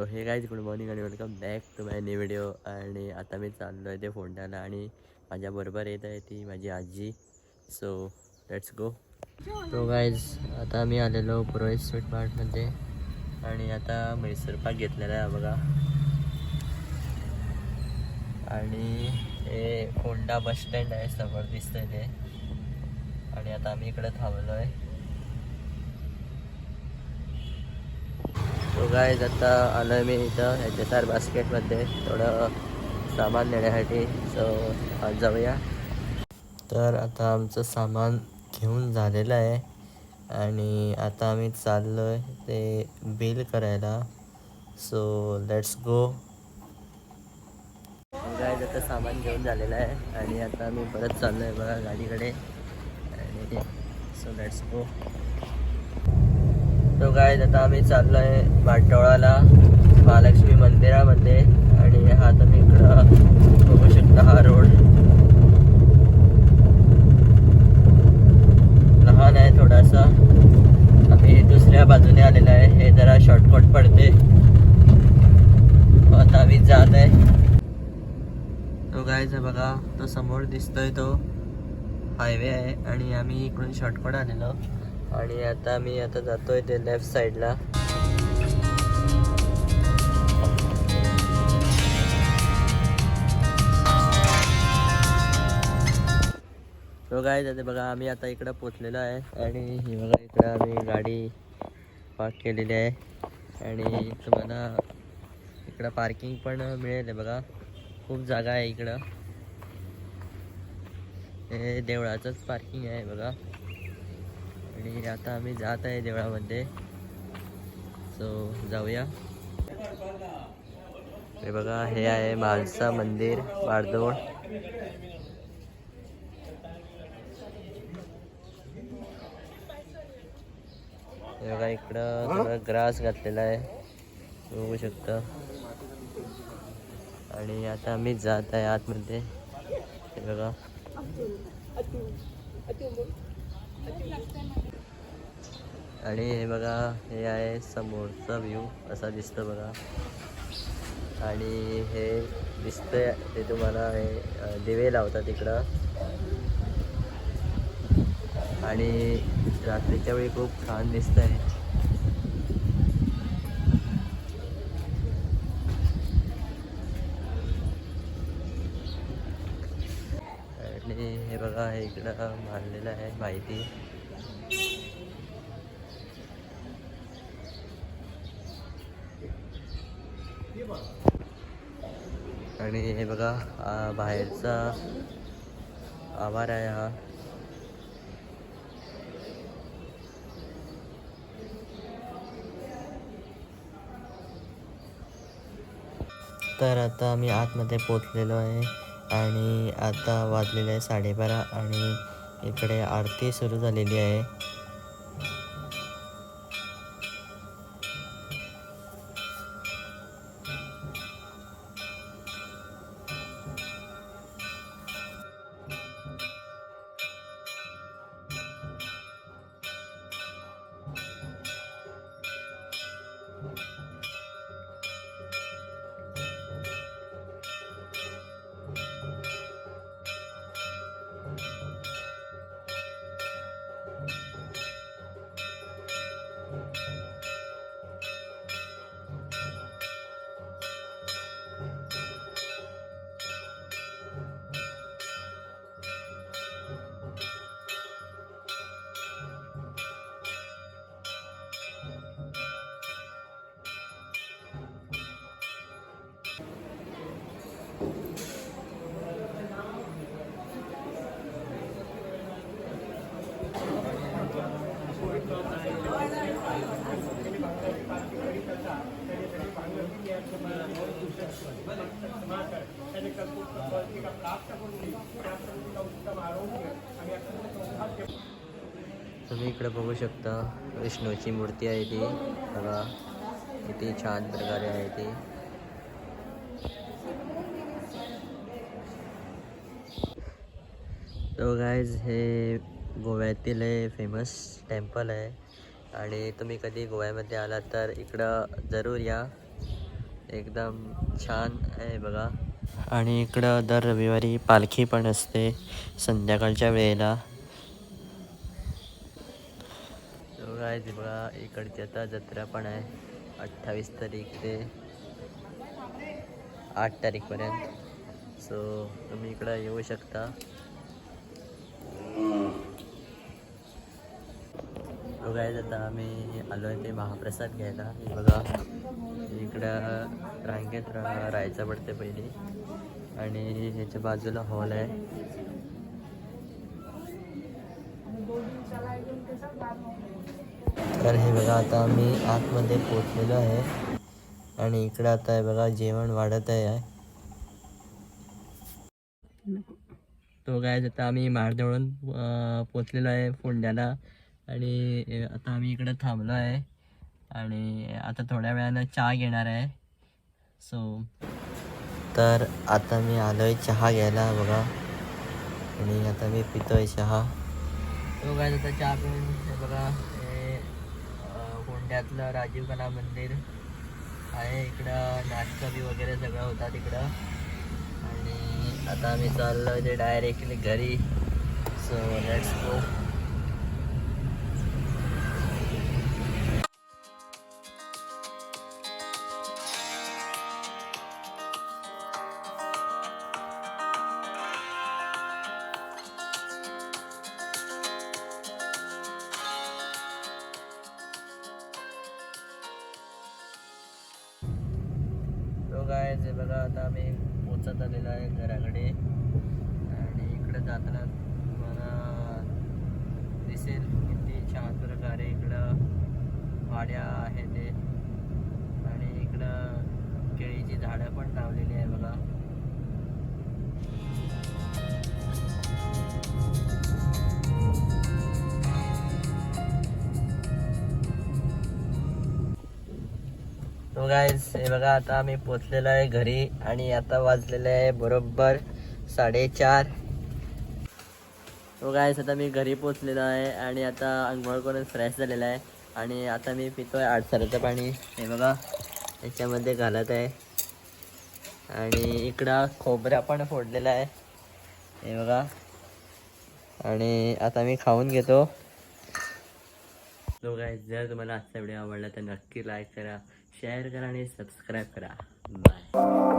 So hey guys good morning आणि welcome back to my new video आणि आता मी चाललो आहे ते फोंड्याला आणि माझ्याबरोबर येत आहे ती माझी आजी. सो लेट्स गो तो गाईज आता मी आलेलो पुरोहित स्वीट मार्टमध्ये. आणि आता मैसूर पाक घेतलेला आहे बघा. आणि हे फोंडा बस स्टँड आहे समोर दिसतंय ते. आणि आता आम्ही इकडे थांबलो आहे तो गाय आता आलो आहे मी इथं ह्याच्या तार बास्केटमध्ये थोडं सामान नेण्यासाठी सो आज जाऊया. तर आता आमचं सामान घेऊन झालेलं आहे. आणि आता आम्ही चाललो आहे ते बिल करायला. सो लेट्स गो गाय आता सामान घेऊन झालेलं आहे. आणि आता आम्ही परत चाललो आहे बघा गाडीकडे. आणि सो लेट्स गो तो काय आता आम्ही चाललो आहे भाटोळाला महालक्ष्मी मंदिरामध्ये. आणि हा तुम्ही इकडं बघू शकता हा रोड लहान आहे थोडासा. आम्ही दुसऱ्या बाजूने आलेला आहे. हे जरा शॉर्टकट पडते. आता आम्ही जात आहे. तो गायचा बघा तो समोर दिसतोय तो. हायवे आहे. आणि आम्ही इकडून शॉर्टकट आलेलो. आणि आता मी आता जातोय ते लेफ्ट साईडला बघा काय जाते बघा आम्ही आता इकडं पोचलेलो आहे. आणि ही बघा इकडं आम्ही गाडी पार्क केलेली आहे. आणि तुम्हाला इकडं पार्किंग पण मिळेल आहे बघा. खूप जागा आहे इकडं. हे देवळाचंच पार्किंग आहे बघा. आणि आता आम्ही जात आहे देवळामध्ये. सो जाऊया. हे बघा हे आहे म्हालसा मंदिर बारदोड. हे बघा इकडं सगळं ग्रास घातलेला आहे. बघू शकता. आणि आता आम्ही जात आहे आतमध्ये. हे बघा. आणि हे बघा हे आहे समोरचा व्ह्यू असा दिसतं बघा. आणि हे दिसतंय ते तुम्हाला हे दिवे लावतात इकडं. आणि रात्रीच्या वेळी खूप छान दिसतंय. आणि हे बघा हे इकडं मांडलेलं आहे माहिती. आणि हे बघा बाहेरचा आवार आहे हा. तर आता मी आतमध्ये पोचलेलो आहे आणि आता वाजलेले आहे साडेबारा आणि इकडे आरती सुरू झालेली आहे. तुम्ही इकडे बघू शकता विष्णूची मूर्ती आहे ती. बघा किती छान प्रकारे आहे ती. तो गायज हे गोव्यातील हे फेमस टेम्पल आहे. आणि तुम्ही कधी गोव्यामध्ये आलात तर इकडं जरूर या. एकदम छान आहे बघा. आणि इकडं दर रविवारी पालखी पण असते संध्याकाळच्या वेळेला. तो बघा इकडची आता जत्रा पण आहे. अठ्ठावीस तारीख ते आठ तारीखपर्यंत. सो तुम्ही इकडं येऊ शकता. तो काय आता आम्ही. आलो आहे ते महाप्रसाद घ्यायला. हे बघा. इकडं रांगेत रा राहायचं पडते पहिले. आणि ह्याच्या बाजूला हॉल आहे. तर हे बघा आता आम्ही आतमध्ये पोचलेलो आहे. आणि इकडं आता आहे बघा जेवण वाढत आहे. तो काय आता आम्ही मारदेवळून पोचलेलो आहे फोंड्याला. आणि आता आम्ही इकडं थांबलो आहे आणि आता थोड्या वेळानं चहा घेणार आहे. सो तर आता मी आलो आहे चहा घ्यायला बघा. आणि आता मी पितो आहे चहा. तो काय आता चहा पिऊन बघा. हे कोंड्यातलं राजीव कला मंदिर आहे. इकडं नाटकं वगैरे सगळं होतात इकडं. आणि आता आम्ही चाललो ते डायरेक्टली घरी. सो लेट्स गो तो जे बघा आता आम्ही पोचत आलेलो आहे घराकडे. आणि इकडं जाताना तुम्हाला दिसेल किती छान प्रकारे इकडं वाड्या आहे ते. आणि इकडं केळीची झाडं पण लावलेली आहे बघा. गायज गायस हे बघा आता आम्ही पोचलेलो आहे घरी आणि आता वाजलेलं आहे बरोबर साडेचार. तो गायस आता मी घरी पोचलेलो आहे आणि आता अंघोळ करून फ्रेश झालेला आहे आणि आता मी पितोय आडसराचं पाणी. हे बघा याच्यामध्ये घालत आहे. आणि इकडं खोबरा पण फोडलेला आहे. हे बघा. आणि आता मी खाऊन घेतो. तो गायज जर तुम्हाला आजचा व्हिडिओ आवडला तर नक्की लाईक करा. शेअर करा आणि सबस्क्राईब करा. बाय